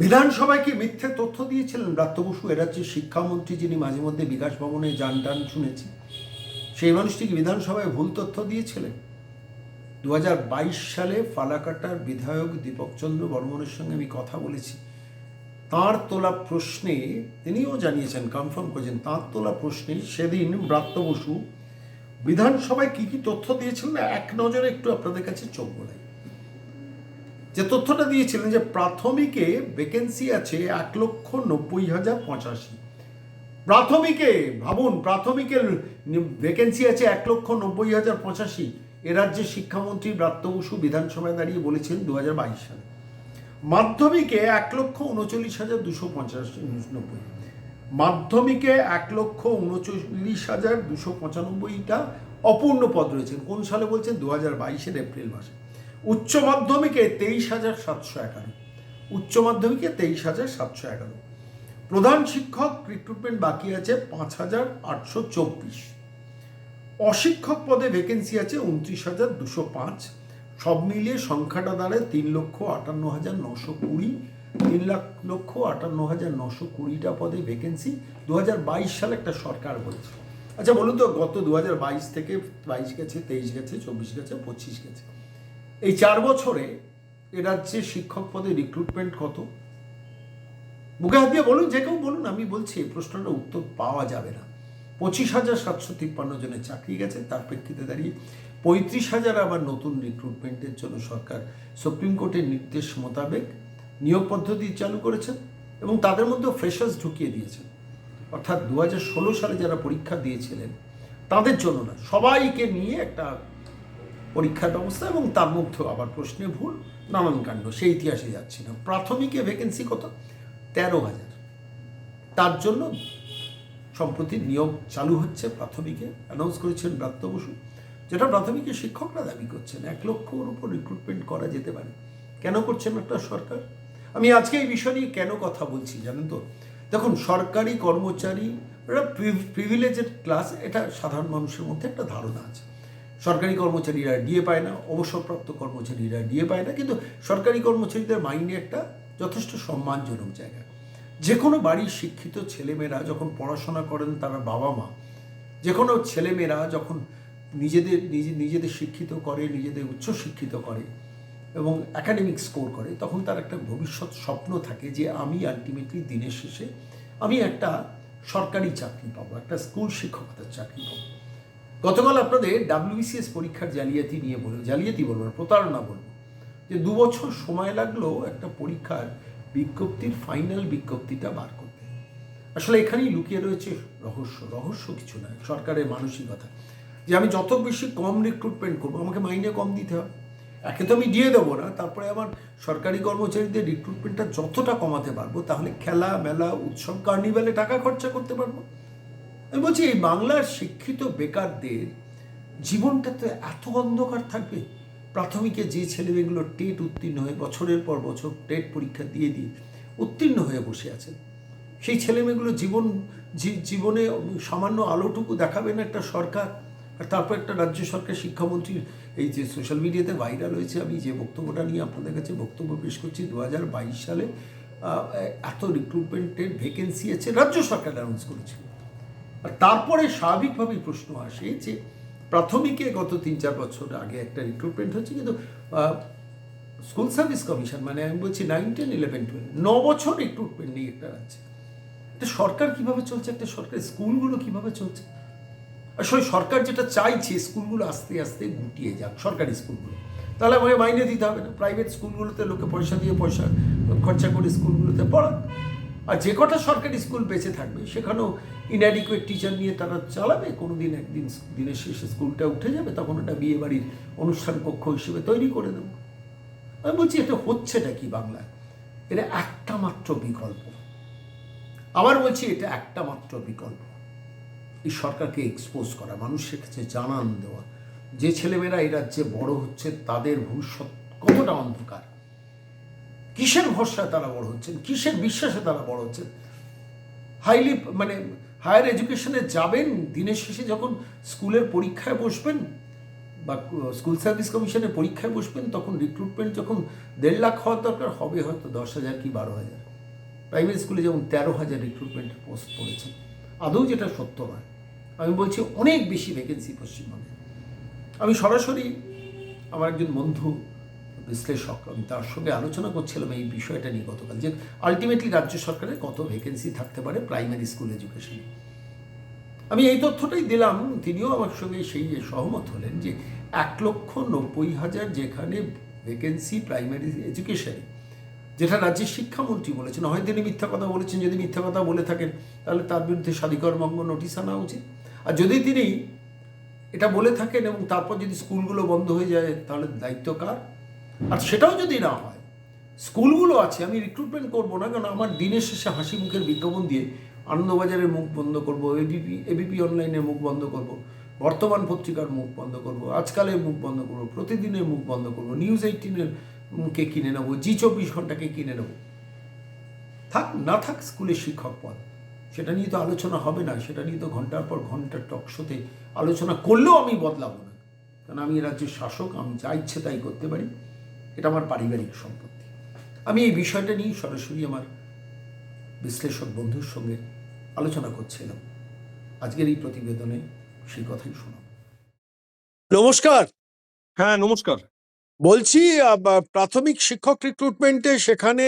বিধানসভায় কি মিথ্যে তথ্য দিয়েছিলেন ব্রাত্য বসু? এ রাজ্যের শিক্ষামন্ত্রী যিনি মাঝে মধ্যে বিকাশ ভবনে যান টান শুনেছি, সেই মানুষটি কি বিধানসভায় ভুল তথ্য দিয়েছিলেন? দু হাজার বাইশ সালে ফালাকাটার বিধায়ক দীপকচন্দ্র বর্মনের সঙ্গে আমি কথা বলেছি। তাঁর তোলা প্রশ্নে তিনিও জানিয়েছেন কনফার্ম করেছেন, তাঁর তোলা প্রশ্নে সেদিন ব্রাত্য বসু বিধানসভায় কি কি তথ্য দিয়েছিলেন, এক নজরে একটু আপনাদের কাছে চোখ বোলাই। যে তথ্যটা দিয়েছিলেন যে প্রাথমিকে ভ্যাকেন্সি আছে এক লক্ষ নব্বই হাজার পঁচাশি। প্রাথমিকে, ভাবুন প্রাথমিকের ভ্যাকেন্সি আছে এক লক্ষ নব্বই হাজার পঁচাশি। এ রাজ্যের শিক্ষামন্ত্রী ব্রাত্য বসু বিধানসভায় দাঁড়িয়ে বলেছেন দু হাজার বাইশ সালে। মাধ্যমিকে এক লক্ষ উনচল্লিশ হাজার দুশো পঞ্চাশ নব্বই। মাধ্যমিকে এক লক্ষ উনচল্লিশ হাজার দুশো পঁচানব্বইটা অপূর্ণ পদ রয়েছেন কোন সালে বলছেন? দু হাজার বাইশের এপ্রিল মাসে। উচ্চ মাধ্যমিকে তেইশ হাজার সাতশো এগারো উচ্চ মাধ্যমিকে তেইশ হাজার সাতশো এগারো প্রধান শিক্ষক রিক্রুটমেন্ট বাকি আছে পাঁচ হাজার আটশো চব্বিশ। অশিক্ষক পদে ভ্যাকেন্সি আছে উনত্রিশ হাজার দুশো পাঁচ। সব মিলিয়ে সংখ্যাটা দাঁড়ায় তিন লক্ষ আটান্ন হাজার নশো কুড়ি। তিন লাখ লক্ষ আটান্ন হাজার নশো কুড়িটা পদে ভ্যাকেন্সি দু হাজার বাইশ সালে একটা সরকার বলছে আচ্ছা বলুন তো, গত দু হাজার বাইশ থেকে বাইশ গেছে, তেইশ গেছে, চব্বিশ গেছে, পঁচিশ গেছে। এই চার বছরে এ রাজ্যে শিক্ষক পদে রিক্রুটমেন্ট কত? বুকে হাত দিয়ে বলুন, যে কেউ বলুন, আমি বলছি, এই প্রশ্নটার উত্তর পাওয়া যাবে না। পঁচিশ হাজার সাতশো তিপ্পান্ন জনের চাকরি গেছে, তার প্রেক্ষিতে দাঁড়িয়ে পঁয়ত্রিশ হাজার আবার নতুন রিক্রুটমেন্টের জন্য সরকার সুপ্রিম কোর্টের নির্দেশ মোতাবেক নিয়োগ পদ্ধতি চালু করেছেন এবং তাদের মধ্যে ফ্রেশার্স ঢুকিয়ে দিয়েছেন। অর্থাৎ দু হাজার ষোলো সালে যারা পরীক্ষা দিয়েছিলেন, তাদের জন্য না, সবাইকে নিয়ে একটা পরীক্ষার ব্যবস্থা এবং তার মধ্যেও আবার প্রশ্নে ভুল, নানান কাণ্ড। সেই ইতিহাসে যাচ্ছি না। প্রাথমিকে ভ্যাকেন্সি কত? তেরো হাজার। তার জন্য সম্প্রতি নিয়োগ চালু হচ্ছে প্রাথমিকে। অ্যানাউন্স করেছেন ব্রাত্য বসু, যেটা প্রাথমিকে শিক্ষকরা দাবি করছেন। এক লক্ষর উপর রিক্রুটমেন্ট করা যেতে পারে। কেন করছেন একটা সরকার? আমি আজকে এই বিষয় নিয়ে কেন কথা বলছি জানেন তো? দেখুন, সরকারি কর্মচারী ওরা প্রিভিলেজেড ক্লাস এটা সাধারণ মানুষের মধ্যে একটা ধারণা আছে। সরকারি কর্মচারীরা ডিএ পায় না, অবসরপ্রাপ্ত কর্মচারীরা ডিএ পায় না, কিন্তু সরকারি কর্মচারীদের মাইন্ডে একটা যথেষ্ট সম্মানজনক জায়গা। যে কোনো বাড়ির শিক্ষিত ছেলেমেয়েরা যখন পড়াশোনা করেন তারা বাবা মা যে কোনো ছেলেমেয়েরা যখন নিজেদের, নিজে, নিজেদের শিক্ষিত করে, নিজেদের উচ্চ শিক্ষিত করে এবং একাডেমিক স্কোর করে, তখন তার একটা ভবিষ্যৎ স্বপ্ন থাকে যে আমি আলটিমেটলি দিনের শেষে আমি একটা সরকারি চাকরি পাবো, একটা স্কুল শিক্ষকতার চাকরি পাবো। গতকাল আপনাদের ডাব্লিউবিসিএস পরীক্ষার জালিয়াতি নিয়ে বলব জালিয়াতি বলব না প্রতারণা বলব যে দু বছর সময় লাগল একটা পরীক্ষার বিজ্ঞপ্তির ফাইনাল বিজ্ঞপ্তিটা বার করতে। আসলে এখানেই লুকিয়ে রয়েছে রহস্য রহস্য কিছু নয়, সরকারের মানসিকতা। যে আমি যত বেশি কম রিক্রুটমেন্ট করব, আমাকে মাইনে কম দিতে হবে। একে তো আমি দিয়ে দেবো না, তারপরে আমার সরকারি কর্মচারীদের রিক্রুটমেন্টটা যতটা কমাতে পারব, তাহলে খেলা মেলা উৎসব কার্নিভালে টাকা খরচা করতে পারব। আমি বলছি, এই বাংলার শিক্ষিত বেকারদের জীবনটা তো এত অন্ধকার থাকবে। প্রাথমিকে যে ছেলেমেয়েগুলো টেট উত্তীর্ণ হয়ে বছরের পর বছর টেট পরীক্ষা দিয়ে দিয়ে উত্তীর্ণ হয়ে বসে আছেন সেই ছেলেমেয়েগুলো জীবন জীবনে সামান্য আলোটুকু দেখাবে না একটা সরকার, আর তারপর একটা রাজ্য সরকার শিক্ষামন্ত্রীর এই যে সোশ্যাল মিডিয়াতে ভাইরাল হয়েছে, আমি যে বক্তব্যটা নিয়ে আপনাদের কাছে বক্তব্য পেশ করছি দু হাজার বাইশ সালে এত রিক্রুটমেন্টের ভ্যাকেন্সি আছে, রাজ্য সরকার অ্যানাউন্স করেছিল। তারপরে স্বাভাবিকভাবেই প্রশ্ন আসে যে প্রাথমিকে গত তিন চার বছর আগে একটা রিক্রুটমেন্ট হচ্ছে, কিন্তু স্কুল সার্ভিস কমিশন মানে আমি বলছি নাইন টেন ইলেভেন টুয়েলভ ন বছর রিক্রুটমেন্ট নিয়ে একটা রাজ্যে। একটা সরকার কীভাবে চলছে? একটা সরকার স্কুলগুলো কীভাবে চলছে? আসলে সরকার যেটা চাইছে, স্কুলগুলো আস্তে আস্তে গুটিয়ে যাক, সরকারি স্কুলগুলো। তাহলে আমাকে মাইনে দিতে হবে না। প্রাইভেট স্কুলগুলোতে লোকে পয়সা দিয়ে পয়সা খরচা করে স্কুলগুলোতে পড়াক। আর যে কটা সরকারি স্কুল বেঁচে থাকবে, সেখানেও ইনঅ্যাডিকুয়েট টিচার নিয়ে তারা চালাবে? কোনো দিন একদিন দিনের শেষে স্কুলটা উঠে যাবে, তখন ওটা বিয়ে বাড়ির অনুষ্ঠান কক্ষ হিসেবে তৈরি করে দেবো। আমি বলছি, এটা হচ্ছেটা কি বাংলায়? এটা একটা মাত্র বিকল্প। আবার বলছি, এটা একটা মাত্র বিকল্প। এই সরকারকে এক্সপোজ করা, মানুষের কাছে জানান দেওয়া। যে ছেলেমেয়েরা এই রাজ্যে বড় হচ্ছে, তাদের ভবিষ্যৎ কতটা অন্ধকার? কিসের ভরসায় তারা বড় হচ্ছেন? কিসের বিশ্বাসে তারা বড় হচ্ছেন? হাইলি মানে হায়ার এডুকেশনে যাবেন, দিনের শেষে যখন স্কুলের পরীক্ষায় বসবেন, বা স্কুল সার্ভিস কমিশনের পরীক্ষায় বসবেন, তখন রিক্রুটমেন্ট যখন দেড় লাখ হওয়ার দরকার, হবে হয়তো দশ হাজার কি বারো হাজার। প্রাইমারি স্কুলে যেমন তেরো হাজার রিক্রুটমেন্টের পোস্ট পড়েছে আদৌ যেটা সত্য নয়। আমি বলছি অনেক বেশি ভ্যাকেন্সি পশ্চিমবঙ্গে। আমি সরাসরি আমার একজন বন্ধু বিশ্লেষক আমি তার সঙ্গে আলোচনা করছিলাম এই বিষয়টা নিয়ে গতকাল যে আলটিমেটলি রাজ্য সরকারের কত ভ্যাকেন্সি থাকতে পারে প্রাইমারি স্কুল এডুকেশনে আমি এই তথ্যটাই দিলাম, তিনিও আমার সঙ্গে সেই সহমত হলেন যে এক লক্ষ নব্বই হাজার যেখানে ভ্যাকেন্সি প্রাইমারি এডুকেশনে যেটা রাজ্যের শিক্ষামন্ত্রী বলেছেন, হয় তিনি মিথ্যা কথা বলেছেন, যদি মিথ্যা কথা বলে থাকেন, তাহলে তার বিরুদ্ধে স্বাধিকর্মঙ্গ নোটিশ আনা উচিত। আর যদি তিনি এটা বলে থাকেন এবং তারপর যদি স্কুলগুলো বন্ধ হয়ে যায়, তাহলে দায়িত্ব কার? আর সেটাও যদি না হয়, স্কুলগুলো আছে, আমি রিক্রুটমেন্ট করব না কারণ আমার দিনের শেষে হাসি মুখের বিজ্ঞাপন দিয়ে আনন্দবাজারের মুখ বন্ধ করব এবিপি এবিপি অনলাইনের মুখ বন্ধ করব, বর্তমান পত্রিকার মুখ বন্ধ করব, আজকালের মুখ বন্ধ করব, প্রতিদিনের মুখ বন্ধ করব নিউজ এইটিনের কে কিনে নেব জি চব্বিশ ঘন্টাকে কিনে নেব। থাক, না থাক স্কুলের শিক্ষক পদ, সেটা নিয়ে তো আলোচনা হবে না, সেটা নিয়ে তো ঘণ্টার পর ঘণ্টা টক শোতে আলোচনা করলেও আমি বদলাবো না। কারণ আমি রাজ্যের শাসক, আমি যা ইচ্ছে তাই করতে পারি। এটা আমার পারিবারিক সম্পত্তি। আমি এই বিষয়টা নিয়ে সরাসরি আমার বিশ্লেষক বন্ধুর সঙ্গে আলোচনা করছিলাম। আজকের এই প্রতিবেদনে সেই কথাই শোনাব। নমস্কার। হ্যাঁ নমস্কার। বলছি প্রাথমিক শিক্ষক রিক্রুটমেন্টে সেখানে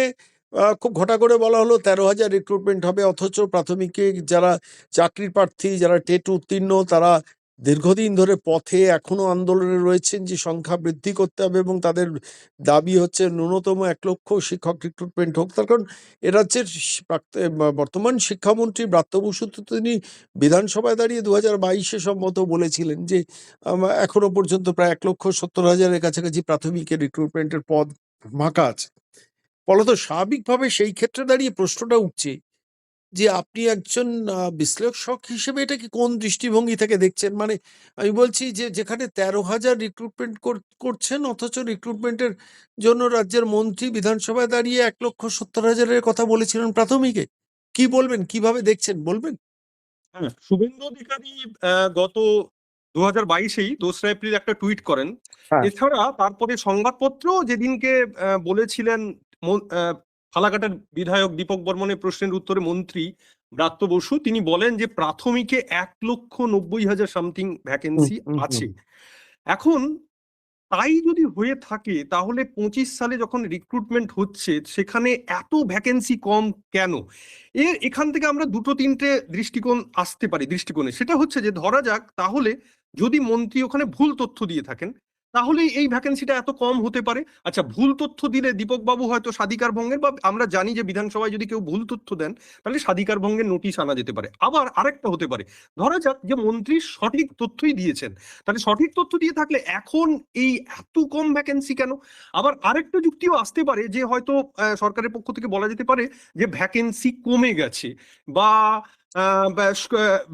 খুব ঘটা করে বলা হলো তেরো হাজার রিক্রুটমেন্ট হবে অথচ প্রাথমিকে যারা চাকরির প্রার্থী যারা টেট উত্তীর্ণ তারা দীর্ঘদিন ধরে পথে এখনও আন্দোলনে রয়েছেন যে সংখ্যা বৃদ্ধি করতে হবে এবং তাদের দাবি হচ্ছে ন্যূনতম এক লক্ষ শিক্ষক রিক্রুটমেন্ট হোক। তার কারণ এ রাজ্যের বর্তমান শিক্ষামন্ত্রী ব্রাত্য বসু তো তিনি বিধানসভায় দাঁড়িয়ে দু হাজার বাইশে সম্মত বলেছিলেন যে এখনও পর্যন্ত প্রায় এক লক্ষ সত্তর হাজারের কাছাকাছি প্রাথমিকের রিক্রুটমেন্টের পদ ফাঁকা আছে। ফলত স্বাভাবিকভাবে সেই ক্ষেত্রে দাঁড়িয়ে প্রশ্নটা উঠছে যে আপনি একজন আহ, বিশ্লেষক হিসেবে এটাকে কোন দৃষ্টিভঙ্গি থেকে দেখছেন? মানে আমি বলছি যে যেখানে তেরো হাজার রিক্রুটমেন্ট করছেন অথচ রিক্রুটমেন্টের জন্য রাজ্যের মন্ত্রী বিধানসভায় দাঁড়িয়ে এক লক্ষ সত্তর হাজারের কথা বলেছিলেন প্রাথমিকে। কি বলবেন? কীভাবে দেখছেন? বলবেন? হ্যাঁ শুভেন্দু অধিকারী আহ, গত দু হাজার বাইশেই দোসরা এপ্রিল একটা টুইট করেন। হ্যাঁ। এছাড়া তারপরে সংবাদপত্র যেদিনকে আহ, বলেছিলেন মন- আহ, ফালাকাটার বিধায়ক দীপক বর্মনের প্রশ্নের উত্তরে মন্ত্রী ব্রাত্য বসু তিনি বলেন যে প্রাথমিকে এক লক্ষ নব্বই হাজার সামথিং ভ্যাকেন্সি আছে। এখন তাই যদি হয়ে থাকে তাহলে পঁচিশ সালে যখন রিক্রুটমেন্ট হচ্ছে সেখানে এত ভ্যাকেন্সি কম কেন? এর এখান থেকে আমরা দুটো তিনটে দৃষ্টিকোণ আসতে পারি দৃষ্টিকোণে। সেটা হচ্ছে যে ধরা যাক তাহলে যদি মন্ত্রী ওখানে ভুল তথ্য দিয়ে থাকেন তাহলে এই ভ্যাকেন্সিটা এত কম হতে পারে। আচ্ছা ভুল তথ্য দিলে দীপক বাবু হয়তো স্বাধিকার ভঙ্গের, বা আমরা জানি যে বিধানসভায় যদি কেউ ভুল তথ্য দেন, তাহলে স্বাধিকার ভঙ্গের নোটিশ আনা যেতে পারে। আবার আরেকটা হতে পারে। ধরা যাক যে মন্ত্রী সঠিক তথ্যই দিয়েছেন, তাহলে সঠিক তথ্য দিয়ে থাকলে এখন এই এত কম ভ্যাকেন্সি কেন? আবার আরেকটা যুক্তিও আসতে পারে যে হয়তো সরকারের পক্ষ থেকে বলা যেতে পারে যে ভ্যাকেন্সি কমে গেছে, বা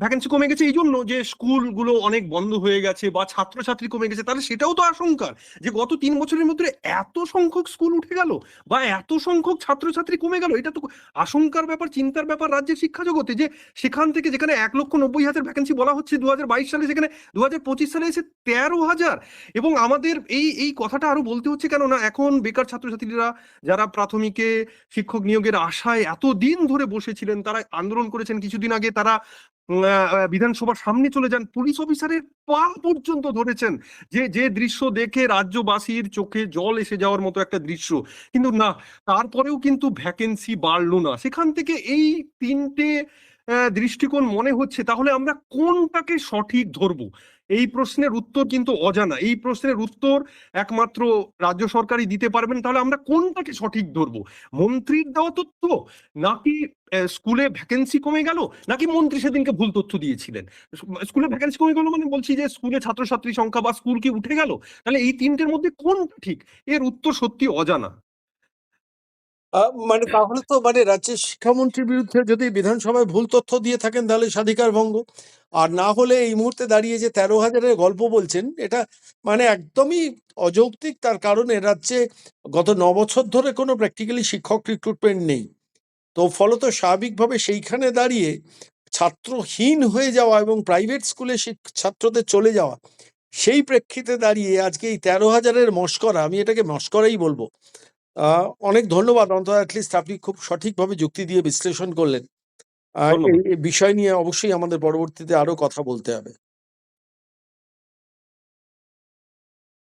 ভ্যাকেন্সি কমে গেছে এই জন্য যে স্কুলগুলো অনেক বন্ধ হয়ে গেছে বা ছাত্রছাত্রী কমে গেছে, তাহলে সেটাও তো আশঙ্কার যে গত তিন বছরের মধ্যে এত সংখ্যক স্কুল উঠে গেল বা এত সংখ্যক ছাত্রছাত্রী কমে গেল, এটা তো আশঙ্কার ব্যাপার, চিন্তার ব্যাপার রাজ্যের শিক্ষা জগতে যে সেখান থেকে যেখানে এক লক্ষ নব্বই হাজার ভ্যাকেন্সি বলা হচ্ছে দু হাজার বাইশ সালে, সেখানে দু হাজার পঁচিশ সালে এসে তেরো হাজার। এবং আমাদের এই এই কথাটা আরও বলতে হচ্ছে কেন না এখন বেকার ছাত্রছাত্রীরা যারা প্রাথমিকে শিক্ষক নিয়োগের আশায় এত দিন ধরে বসেছিলেন, তারা আন্দোলন করেছেন কিছুদিন আগে তারা বিধানসভার সামনে চলে যান। পুলিশ অফিসারের পা পর্যন্ত ধরেছেন যে যে দৃশ্য দেখে রাজ্যবাসীর চোখে জল এসে যাওয়ার মতো একটা দৃশ্য। কিন্তু না, তারপরেও কিন্তু ভ্যাকেন্সি বাড়লো না। সেখান থেকে এই তিনটে দৃষ্টিকোণ মনে হচ্ছে, তাহলে আমরা কোনটাকে সঠিক ধরবো? এই প্রশ্নের উত্তর কিন্তু অজানা। এই প্রশ্নের উত্তর একমাত্র রাজ্য সরকারই দিতে পারবেন। তাহলে আমরা কোনটাকে সঠিক ধরবো? মন্ত্রীর দেওয়া তথ্য? নাকি স্কুলে ভ্যাকেন্সি কমে গেল? নাকি মন্ত্রী সেদিনকে ভুল তথ্য দিয়েছিলেন? স্কুলে ভ্যাকেন্সি কমে গেল মানে বলছি যে, স্কুলে ছাত্রছাত্রী সংখ্যা বা স্কুল কি উঠে গেল? তাহলে এই তিনটের মধ্যে কোনটা ঠিক? এর উত্তর সত্যি অজানা। মানে তাহলে তো মানে রাজ্যের শিক্ষামন্ত্রীর বিরুদ্ধে যদি বিধানসভায় ভুল তথ্য দিয়ে থাকেন, তাহলে স্বাধিকার ভঙ্গ। আর না হলে এই মুহূর্তে দাঁড়িয়ে যে তেরো হাজারের গল্প বলছেন, এটা মানে একদমই অযৌক্তিক। তার কারণে রাজ্যে গত ন বছর ধরে কোনো প্র্যাকটিক্যালি শিক্ষক রিক্রুটমেন্ট নেই। তো ফলত স্বাভাবিকভাবে সেইখানে দাঁড়িয়ে ছাত্রহীন হয়ে যাওয়া এবং প্রাইভেট স্কুলে ছাত্রদের চলে যাওয়া, সেই প্রেক্ষিতে দাঁড়িয়ে আজকে এই তেরো হাজারের মস্করা, আমি এটাকে মস্করাই বলব অনেক ধন্যবাদ। অন্তত অ্যাটলিস্ট আপনি খুব সঠিকভাবে যুক্তি দিয়ে বিশ্লেষণ করলেন। এই বিষয় নিয়ে অবশ্যই আমাদের পরবর্তীতে আরও কথা বলতে হবে।